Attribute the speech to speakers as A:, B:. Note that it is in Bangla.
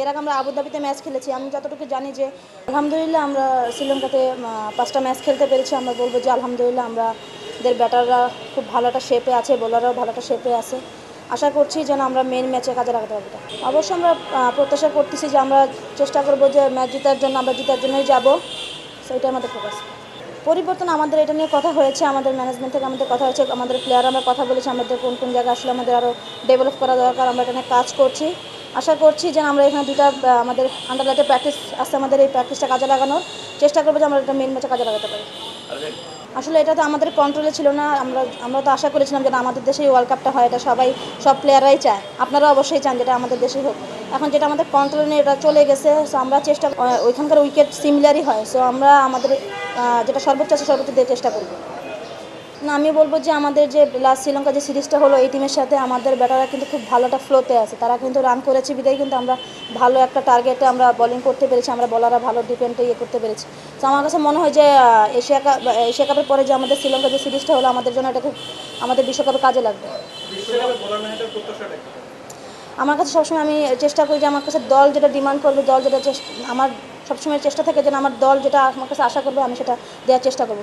A: এর আগে আমরা আবুধাবিতে ম্যাচ খেলেছি। আমি যতটুকু জানি যে, আলহামদুলিল্লাহ আমরা শ্রীলঙ্কাতে পাঁচটা ম্যাচ খেলতে পেরেছি। আমরা বলব যে, আলহামদুলিল্লাহ আমরা দের ব্যাটাররা খুব ভালো একটা শেপে আছে বোলাররাও ভালো একটা শেপে আছে। আশা করছি যেন আমরা মেন ম্যাচে কাজে লাগাতে পারব অবশ্য আমরা প্রত্যাশা করতেছি যে, আমরা চেষ্টা করব যে ম্যাচ জেতার জন্য, আমরা জেতার জন্যই যাব। সেইটাই আমাদের ফোকাস পরিবর্তন আমাদের এটা নিয়ে কথা হয়েছে। আমাদের ম্যানেজমেন্ট থেকে আমাদের কথা হয়েছে। আমাদের প্লেয়ার আমরা কথা বলেছি। আমাদের কোন কোন জায়গায় আসলে আমাদের আরও ডেভেলপ করা দরকার। আমরা এটা নিয়ে কাজ করছি। আশা করছি যে আমরা এখানে দুটা আমাদের আন্ডার লাইটে প্র্যাকটিস আছে আমাদের এই প্র্যাকটিসটা কাজে লাগানোর। চেষ্টা করব যে আমরা এটা মেন ম্যাচে কাজে লাগাতে পারি। আসলে এটা তো আমাদের কন্ট্রোলে ছিল না। আমরা আমরা তো আশা করেছিলাম যে আমাদের দেশেই ওয়ার্ল্ড কাপটা হয়, এটা সবাই, সব প্লেয়াররাই চায়। আপনারা অবশ্যই চান যেটা আমাদের দেশে হোক। এখন যেটা আমাদের কন্ট্রোলে নেই, এটা চলে গেছে। সো আমরা চেষ্টা ওইখানকার উইকেট সিমিলারই হয়। সো আমরা আমাদের যেটা সর্বোচ্চ আছে সর্বোচ্চ দিয়ে চেষ্টা করব। না, আমি বলব যে আমাদের যে লাস্ট শ্রীলঙ্কা যে সিরিজটা হলো, এই টিমের সাথে আমাদের ব্যাটাররা কিন্তু খুব ভালো একটা ফ্লোতে আছে। তারা কিন্তু রান করেছে, বিদায় কিন্তু আমরা ভালো একটা টার্গেটে আমরা বোলিং করতে পেরেছি, আমরা বলাররা ভালো ডিফেন্ডে ইয়ে করতে পেরেছি। তো আমার কাছে মনে হয় যে এশিয়া কাপ এশিয়া কাপের পরে যে আমাদের শ্রীলঙ্কা যে সিরিজটা হলো, আমাদের জন্য এটা খুব, আমাদের বিশ্বকাপে কাজে লাগবে। আমার কাছে সবসময় আমি চেষ্টা করি যে, আমার কাছে দল যেটা ডিমান্ড করবে, দল যেটা আমার সবসময় চেষ্টা থাকে যেন আমার দল যেটা আমার কাছে আশা করবে, আমি সেটা দেওয়ার চেষ্টা করব।